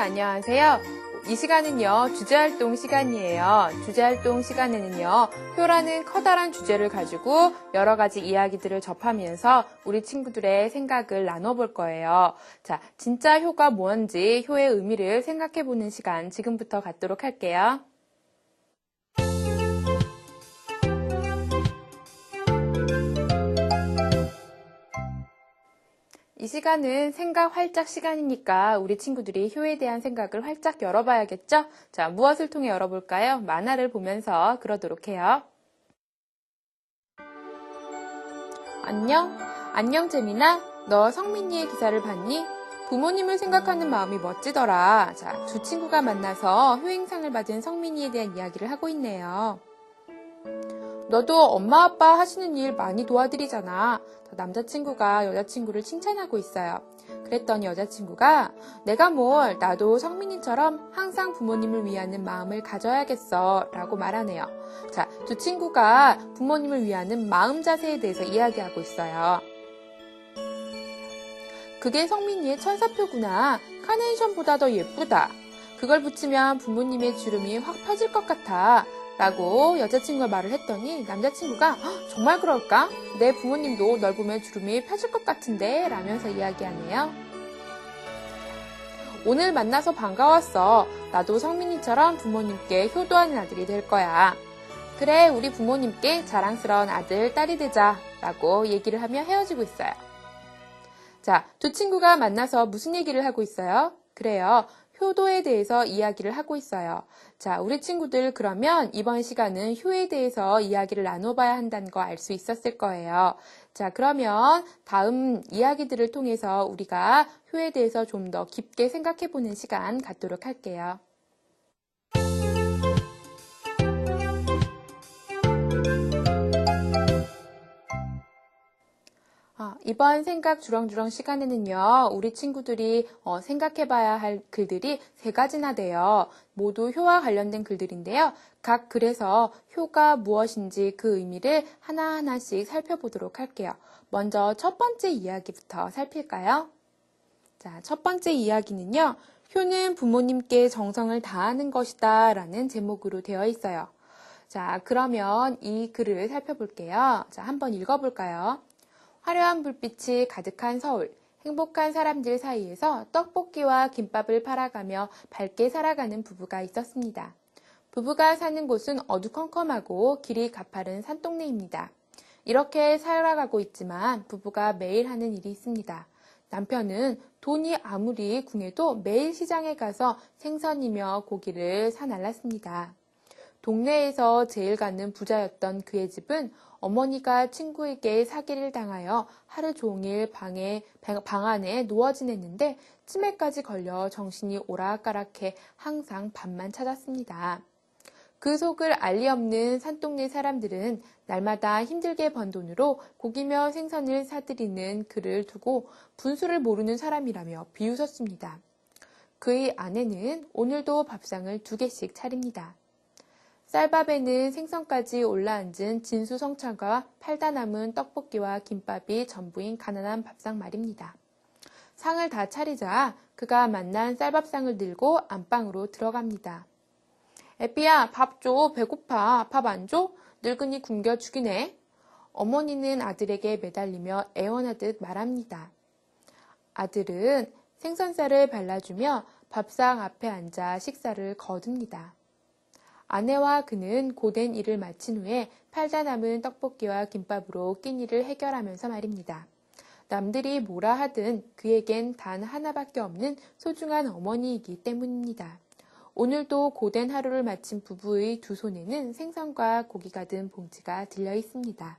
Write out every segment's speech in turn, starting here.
안녕하세요. 이 시간은요, 주제활동 시간이에요. 주제활동 시간에는요, 효라는 커다란 주제를 가지고 여러 가지 이야기들을 접하면서 우리 친구들의 생각을 나눠볼 거예요. 자, 진짜 효가 뭔지, 효의 의미를 생각해보는 시간 지금부터 갖도록 할게요. 이 시간은 생각 활짝 시간이니까 우리 친구들이 효에 대한 생각을 활짝 열어봐야겠죠? 자, 무엇을 통해 열어볼까요? 만화를 보면서 그러도록 해요. 안녕? 안녕, 재민아? 너 성민이의 기사를 봤니? 부모님을 생각하는 마음이 멋지더라. 자, 두 친구가 만나서 효행상을 받은 성민이에 대한 이야기를 하고 있네요. 너도 엄마 아빠 하시는 일 많이 도와드리잖아. 남자친구가 여자친구를 칭찬하고 있어요. 그랬더니 여자친구가 내가 뭘 나도 성민이처럼 항상 부모님을 위하는 마음을 가져야겠어 라고 말하네요. 자, 두 친구가 부모님을 위하는 마음 자세에 대해서 이야기하고 있어요. 그게 성민이의 천사표구나. 카네이션보다 더 예쁘다. 그걸 붙이면 부모님의 주름이 확 펴질 것 같아. 라고 여자친구가 말을 했더니 남자친구가 정말 그럴까? 내 부모님도 널 보면 주름이 펴질 것 같은데 라면서 이야기하네요. 오늘 만나서 반가웠어. 나도 성민이처럼 부모님께 효도하는 아들이 될 거야. 그래, 우리 부모님께 자랑스러운 아들, 딸이 되자. 라고 얘기를 하며 헤어지고 있어요. 자, 두 친구가 만나서 무슨 얘기를 하고 있어요? 그래요. 효도에 대해서 이야기를 하고 있어요. 자, 우리 친구들 그러면 이번 시간은 효에 대해서 이야기를 나눠봐야 한다는 거 알 수 있었을 거예요. 자, 그러면 다음 이야기들을 통해서 우리가 효에 대해서 좀 더 깊게 생각해 보는 시간 갖도록 할게요. 아, 이번 생각 주렁주렁 시간에는요, 우리 친구들이 어, 생각해봐야 할 글들이 세 가지나 돼요. 모두 효와 관련된 글들인데요. 각 글에서 효가 무엇인지 그 의미를 하나하나씩 살펴보도록 할게요. 먼저 첫 번째 이야기부터 살필까요? 자, 첫 번째 이야기는요, 효는 부모님께 정성을 다하는 것이다 라는 제목으로 되어 있어요. 자, 그러면 이 글을 살펴볼게요. 자, 한번 읽어볼까요? 화려한 불빛이 가득한 서울. 행복한 사람들 사이에서 떡볶이와 김밥을 팔아가며 밝게 살아가는 부부가 있었습니다. 부부가 사는 곳은 어두컴컴하고 길이 가파른 산동네입니다. 이렇게 살아가고 있지만 부부가 매일 하는 일이 있습니다. 남편은 돈이 아무리 궁해도 매일 시장에 가서 생선이며 고기를 사날랐습니다. 동네에서 제일 가는 부자였던 그의 집은 어머니가 친구에게 사기를 당하여 하루 종일 방에, 방 안에 누워 지냈는데 치매까지 걸려 정신이 오락가락해 항상 밤만 찾았습니다. 그 속을 알리 없는 산동네 사람들은 날마다 힘들게 번 돈으로 고기며 생선을 사들이는 그를 두고 분수를 모르는 사람이라며 비웃었습니다. 그의 아내는 오늘도 밥상을 두 개씩 차립니다. 쌀밥에는 생선까지 올라앉은 진수성찬과 팔다 남은 떡볶이와 김밥이 전부인 가난한 밥상 말입니다. 상을 다 차리자 그가 만난 쌀밥상을 들고 안방으로 들어갑니다. 에피야, 밥 줘. 배고파. 밥 안 줘? 늙은이 굶겨 죽이네. 어머니는 아들에게 매달리며 애원하듯 말합니다. 아들은 생선살을 발라주며 밥상 앞에 앉아 식사를 거둡니다. 아내와 그는 고된 일을 마친 후에 팔다 남은 떡볶이와 김밥으로 끼니를 해결하면서 말입니다. 남들이 뭐라 하든 그에겐 단 하나밖에 없는 소중한 어머니이기 때문입니다. 오늘도 고된 하루를 마친 부부의 두 손에는 생선과 고기가 든 봉지가 들려 있습니다.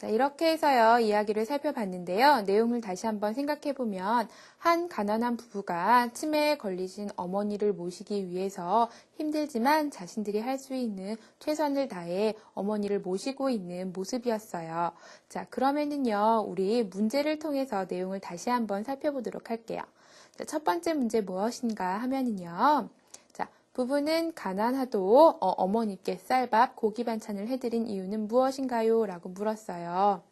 자, 이렇게 해서요, 이야기를 살펴봤는데요. 내용을 다시 한번 생각해보면, 한 가난한 부부가 치매에 걸리신 어머니를 모시기 위해서 힘들지만 자신들이 할 수 있는 최선을 다해 어머니를 모시고 있는 모습이었어요. 자, 그러면은요, 우리 문제를 통해서 내용을 다시 한번 살펴보도록 할게요. 자, 첫 번째 문제 무엇인가 하면은요, 부부는 가난하도 어, 머니께 쌀밥, 고기 반찬을 해드린 이유는 무엇인가요? 라고 물었어요.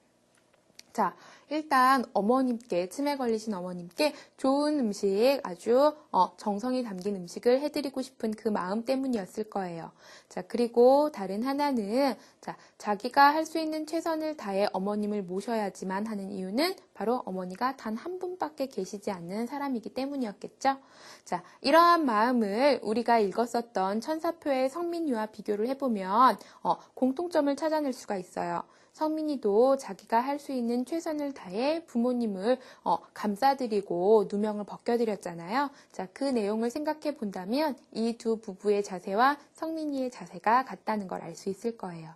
자, 일단 어머님께, 치매 걸리신 어머님께 좋은 음식, 아주 어, 정성이 담긴 음식을 해드리고 싶은 그 마음 때문이었을 거예요. 자, 그리고 다른 하나는, 자, 자기가 할 수 있는 최선을 다해 어머님을 모셔야지만 하는 이유는 바로 어머니가 단 한 분밖에 계시지 않는 사람이기 때문이었겠죠. 자, 이러한 마음을 우리가 읽었었던 천사표의 성민이와 비교를 해보면, 어, 공통점을 찾아낼 수가 있어요. 성민이도 자기가 할 수 있는 최선을 다해 부모님을 어, 감싸드리고 누명을 벗겨드렸잖아요. 자, 그 내용을 생각해 본다면 이 두 부부의 자세와 성민이의 자세가 같다는 걸 알 수 있을 거예요.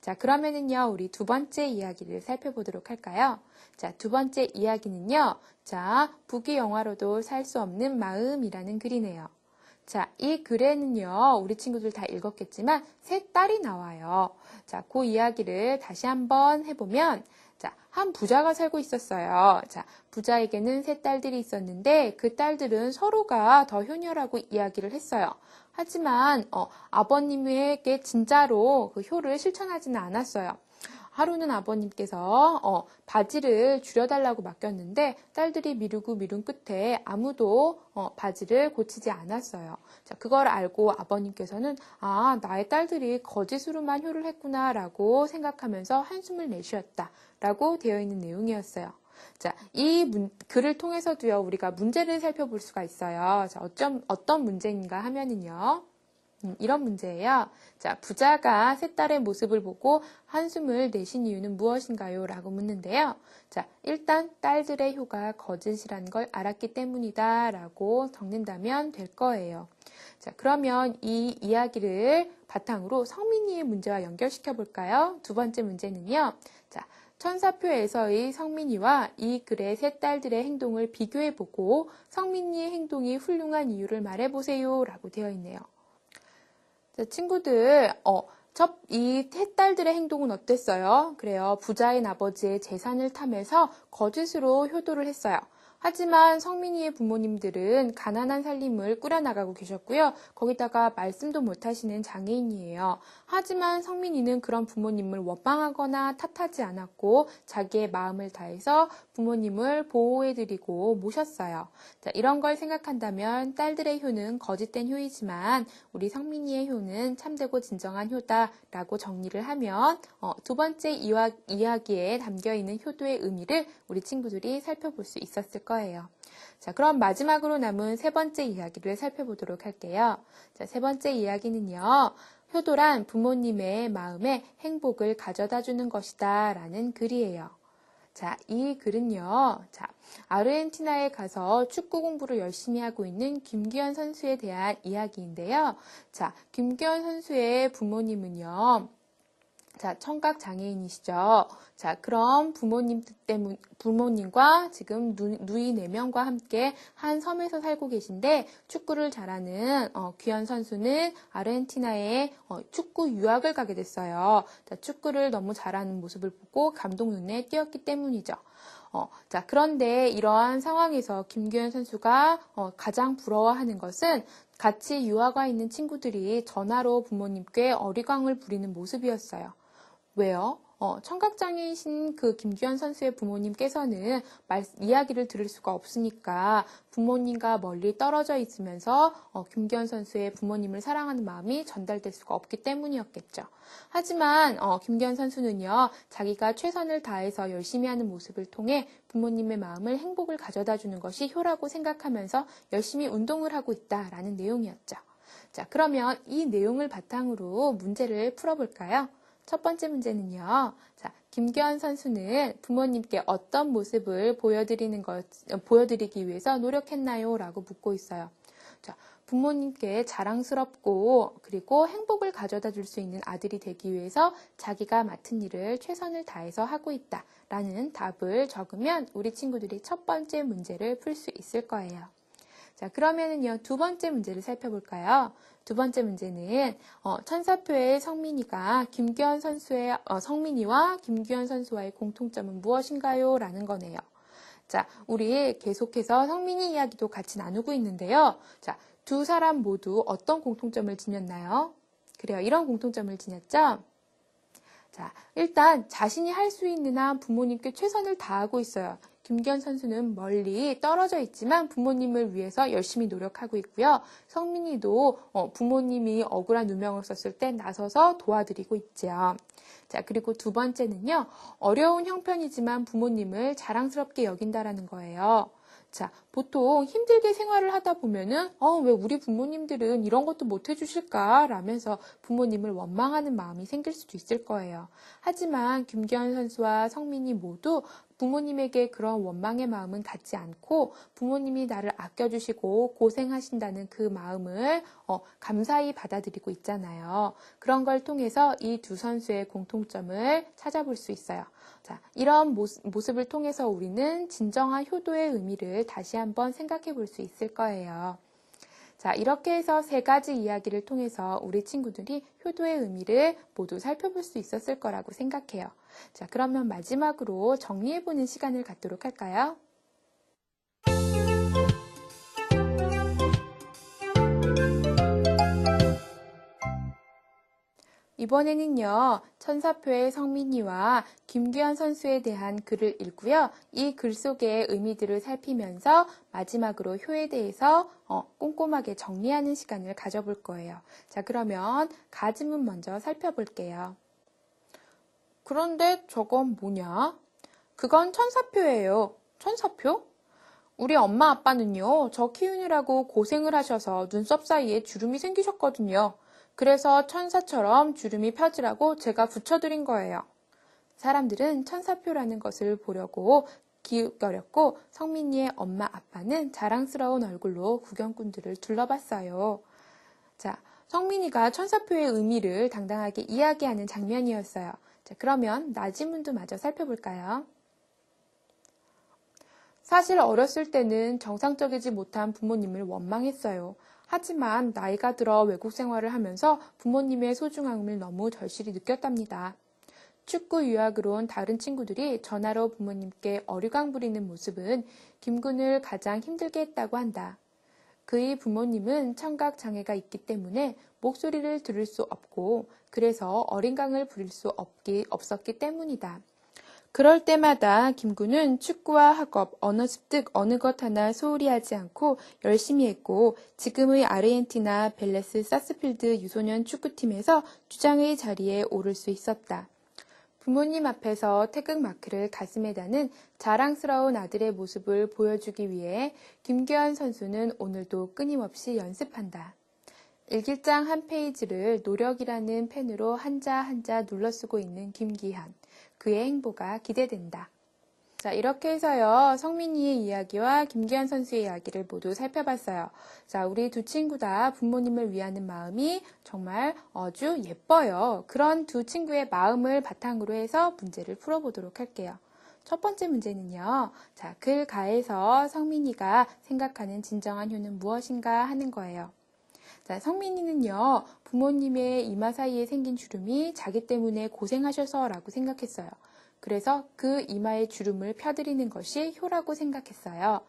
자, 그러면은요, 우리 두 번째 이야기를 살펴보도록 할까요? 자, 두 번째 이야기는요, 자, 부귀 영화로도 살 수 없는 마음이라는 글이네요. 자, 이 글에는요, 우리 친구들 다 읽었겠지만, 세 딸이 나와요. 자, 그 이야기를 다시 한번 해보면, 자, 한 부자가 살고 있었어요. 자, 부자에게는 세 딸들이 있었는데, 그 딸들은 서로가 더 효녀라고 이야기를 했어요. 하지만, 어, 아버님에게 진짜로 그 효를 실천하지는 않았어요. 하루는 아버님께서 어, 바지를 줄여달라고 맡겼는데 딸들이 미루고 미룬 끝에 아무도 어, 바지를 고치지 않았어요. 자, 그걸 알고 아버님께서는 아 나의 딸들이 거짓으로만 효를 했구나라고 생각하면서 한숨을 내쉬었다라고 되어 있는 내용이었어요. 자, 이 문, 글을 통해서도요 우리가 문제를 살펴볼 수가 있어요. 자, 어쩜 어떤 문제인가 하면은요. 음, 이런 문제예요. 자, 부자가 세 딸의 모습을 보고 한숨을 내신 이유는 무엇인가요? 라고 묻는데요. 자, 일단 딸들의 효가 거짓이라는 걸 알았기 때문이다. 라고 적는다면 될 거예요. 자, 그러면 이 이야기를 바탕으로 성민이의 문제와 연결시켜 볼까요? 두 번째 문제는요. 자, 천사표에서의 성민이와 이 글의 세 딸들의 행동을 비교해 보고 성민이의 행동이 훌륭한 이유를 말해 보세요. 라고 되어 있네요. 친구들, 어, 첫, 이 셋딸들의 행동은 어땠어요? 그래요. 부자인 아버지의 재산을 탐해서 거짓으로 효도를 했어요. 하지만 성민이의 부모님들은 가난한 살림을 꾸려나가고 계셨고요. 거기다가 말씀도 못하시는 장애인이에요. 하지만 성민이는 그런 부모님을 원망하거나 탓하지 않았고 자기의 마음을 다해서 부모님을 보호해드리고 모셨어요. 자, 이런 걸 생각한다면 딸들의 효는 거짓된 효이지만 우리 성민이의 효는 참되고 진정한 효다라고 정리를 하면 어, 두 번째 이야기에 담겨 있는 효도의 의미를 우리 친구들이 살펴볼 수 있었을 거예요. 자, 그럼 마지막으로 남은 세 번째 이야기를 살펴보도록 할게요. 자, 세 번째 이야기는요. 효도란 부모님의 마음에 행복을 가져다 주는 것이다 라는 글이에요. 자, 이 글은요. 자, 아르헨티나에 가서 축구 공부를 열심히 하고 있는 김기현 선수에 대한 이야기인데요. 자, 김기현 선수의 부모님은요. 자, 청각 장애인이시죠. 자, 그럼 부모님 때문, 부모님과 지금 누, 이 4명과 함께 한 섬에서 살고 계신데 축구를 잘하는 어, 귀한 선수는 아르헨티나에 어, 축구 유학을 가게 됐어요. 자, 축구를 너무 잘하는 모습을 보고 감동 눈에 띄었기 때문이죠. 어, 자, 그런데 이러한 상황에서 김규현 선수가 어, 가장 부러워하는 것은 같이 유학가 있는 친구들이 전화로 부모님께 어리광을 부리는 모습이었어요. 왜요? 어, 청각장애이신 그 김규현 선수의 부모님께서는 말, 이야기를 들을 수가 없으니까 부모님과 멀리 떨어져 있으면서 어, 김규현 선수의 부모님을 사랑하는 마음이 전달될 수가 없기 때문이었겠죠. 하지만 어, 김규현 선수는요, 자기가 최선을 다해서 열심히 하는 모습을 통해 부모님의 마음을 행복을 가져다 주는 것이 효라고 생각하면서 열심히 운동을 하고 있다라는 내용이었죠. 자, 그러면 이 내용을 바탕으로 문제를 풀어볼까요? 첫 번째 문제는요. 자, 김기현 선수는 부모님께 어떤 모습을 보여드리는 것, 보여드리기 위해서 노력했나요? 라고 묻고 있어요. 자, 부모님께 자랑스럽고 그리고 행복을 가져다 줄 수 있는 아들이 되기 위해서 자기가 맡은 일을 최선을 다해서 하고 있다. 라는 답을 적으면 우리 친구들이 첫 번째 문제를 풀 수 있을 거예요. 자, 그러면은요, 두 번째 문제를 살펴볼까요? 두 번째 문제는 어, 천사표의 성민이가 김규현 선수의 어, 성민이와 김규현 선수와의 공통점은 무엇인가요? 라는 거네요. 자, 우리 계속해서 성민이 이야기도 같이 나누고 있는데요. 자, 두 사람 모두 어떤 공통점을 지녔나요? 그래요. 이런 공통점을 지녔죠? 자, 일단 자신이 할 수 있는 한 부모님께 최선을 다하고 있어요. 김기현 선수는 멀리 떨어져 있지만 부모님을 위해서 열심히 노력하고 있고요. 성민이도 어, 부모님이 억울한 누명을 썼을 때 나서서 도와드리고 있죠. 자, 그리고 두 번째는요. 어려운 형편이지만 부모님을 자랑스럽게 여긴다라는 거예요. 자, 보통 힘들게 생활을 하다 보면은, 어, 왜 우리 부모님들은 이런 것도 못 해주실까? 라면서 부모님을 원망하는 마음이 생길 수도 있을 거예요. 하지만 김기현 선수와 성민이 모두 부모님에게 그런 원망의 마음은 갖지 않고 부모님이 나를 아껴주시고 고생하신다는 그 마음을 어, 감사히 받아들이고 있잖아요. 그런 걸 통해서 이 두 선수의 공통점을 찾아볼 수 있어요. 자, 이런 모습, 을 통해서 우리는 진정한 효도의 의미를 다시 한번 생각해 볼 수 있을 거예요. 자, 이렇게 해서 세 가지 이야기를 통해서 우리 친구들이 효도의 의미를 모두 살펴볼 수 있었을 거라고 생각해요. 자, 그러면 마지막으로 정리해보는 시간을 갖도록 할까요? 이번에는요, 천사표의 성민이와 김규현 선수에 대한 글을 읽고요. 이 글 속의 의미들을 살피면서 마지막으로 효에 대해서 어, 꼼꼼하게 정리하는 시간을 가져볼 거예요. 자, 그러면 가지문 먼저 살펴볼게요. 그런데 저건 뭐냐? 그건 천사표예요. 천사표? 우리 엄마 아빠는요, 저 키우느라고 고생을 하셔서 눈썹 사이에 주름이 생기셨거든요. 그래서 천사처럼 주름이 펴지라고 제가 붙여드린 거예요. 사람들은 천사표라는 것을 보려고 기웃거렸고 성민이의 엄마 아빠는 자랑스러운 얼굴로 구경꾼들을 둘러봤어요. 자, 성민이가 천사표의 의미를 당당하게 이야기하는 장면이었어요. 자, 그러면 나지문도 마저 살펴볼까요? 사실 어렸을 때는 정상적이지 못한 부모님을 원망했어요. 하지만 나이가 들어 외국 생활을 하면서 부모님의 소중함을 너무 절실히 느꼈답니다. 축구 유학으로 온 다른 친구들이 전화로 부모님께 어리광 부리는 모습은 김군을 가장 힘들게 했다고 한다. 그의 부모님은 청각 장애가 있기 때문에 목소리를 들을 수 없고 그래서 어린강을 부릴 수 없기, 없었기 때문이다. 그럴 때마다 김구는 축구와 학업, 언어 습득 어느 것 하나 소홀히 하지 않고 열심히 했고 지금의 아르헨티나 벨레스 사스필드 유소년 축구팀에서 주장의 자리에 오를 수 있었다. 부모님 앞에서 태극 마크를 가슴에 다는 자랑스러운 아들의 모습을 보여주기 위해 김규환 선수는 오늘도 끊임없이 연습한다. 일기장 한 페이지를 노력이라는 펜으로 한자 한자 눌러 쓰고 있는 김기환. 그의 행보가 기대된다. 자, 이렇게 해서요, 성민이의 이야기와 김기환 선수의 이야기를 모두 살펴봤어요. 자, 우리 두 친구 다 부모님을 위하는 마음이 정말 아주 예뻐요. 그런 두 친구의 마음을 바탕으로 해서 문제를 풀어보도록 할게요. 첫 번째 문제는요, 자, 글 가에서 성민이가 생각하는 진정한 효는 무엇인가 하는 거예요. 자, 성민이는요, 부모님의 이마 사이에 생긴 주름이 자기 때문에 고생하셔서 라고 생각했어요. 그래서 그 이마의 주름을 펴드리는 것이 효라고 생각했어요.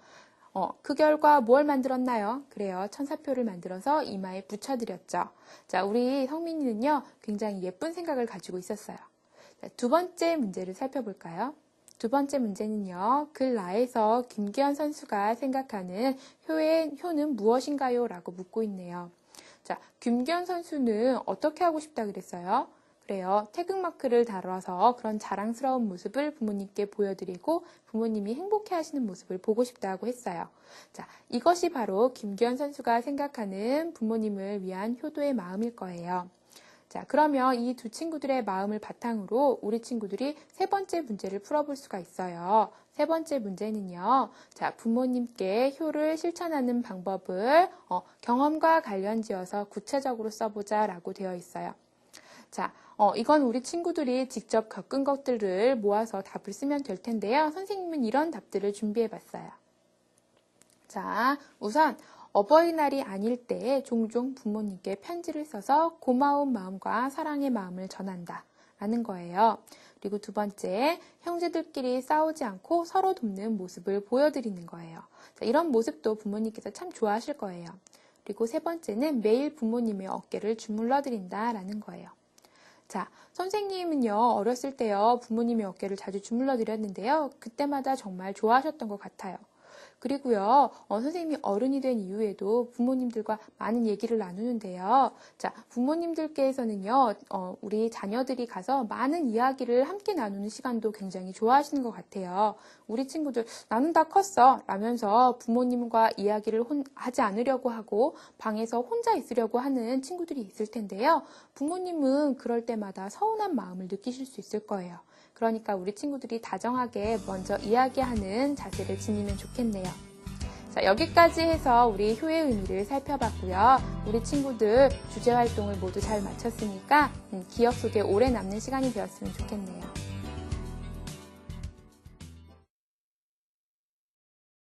어, 그 결과 뭘 만들었나요? 그래요. 천사표를 만들어서 이마에 붙여드렸죠. 자, 우리 성민이는요, 굉장히 예쁜 생각을 가지고 있었어요. 자, 두 번째 문제를 살펴볼까요? 두 번째 문제는요, 글 나에서 김기현 선수가 생각하는 효의, 효는 무엇인가요? 라고 묻고 있네요. 자, 김기현 선수는 어떻게 하고 싶다 그랬어요? 그래요. 태극마크를 달아서 그런 자랑스러운 모습을 부모님께 보여드리고 부모님이 행복해 하시는 모습을 보고 싶다고 했어요. 자, 이것이 바로 김기현 선수가 생각하는 부모님을 위한 효도의 마음일 거예요. 자, 그러면 이 두 친구들의 마음을 바탕으로 우리 친구들이 세 번째 문제를 풀어볼 수가 있어요. 세 번째 문제는요. 자, 부모님께 효를 실천하는 방법을 어, 경험과 관련 지어서 구체적으로 써보자 라고 되어 있어요. 자, 어, 이건 우리 친구들이 직접 겪은 것들을 모아서 답을 쓰면 될 텐데요. 선생님은 이런 답들을 준비해 봤어요. 자, 우선 어버이날이 아닐 때 종종 부모님께 편지를 써서 고마운 마음과 사랑의 마음을 전한다. 라는 거예요. 그리고 두 번째, 형제들끼리 싸우지 않고 서로 돕는 모습을 보여드리는 거예요. 자, 이런 모습도 부모님께서 참 좋아하실 거예요. 그리고 세 번째는 매일 부모님의 어깨를 주물러 드린다라는 거예요. 자, 선생님은요, 어렸을 때요, 부모님의 어깨를 자주 주물러 드렸는데요. 그때마다 정말 좋아하셨던 것 같아요. 그리고요, 어, 선생님이 어른이 된 이후에도 부모님들과 많은 얘기를 나누는데요. 자, 부모님들께서는요, 어, 우리 자녀들이 가서 많은 이야기를 함께 나누는 시간도 굉장히 좋아하시는 것 같아요. 우리 친구들, 나는 다 컸어. 라면서 부모님과 이야기를 혼- 하지 않으려고 하고 방에서 혼자 있으려고 하는 친구들이 있을 텐데요. 부모님은 그럴 때마다 서운한 마음을 느끼실 수 있을 거예요. 그러니까 우리 친구들이 다정하게 먼저 이야기하는 자세를 지니면 좋겠네요. 자, 여기까지 해서 우리 효의 의미를 살펴봤고요. 우리 친구들 주제 활동을 모두 잘 마쳤으니까 음, 기억 속에 오래 남는 시간이 되었으면 좋겠네요.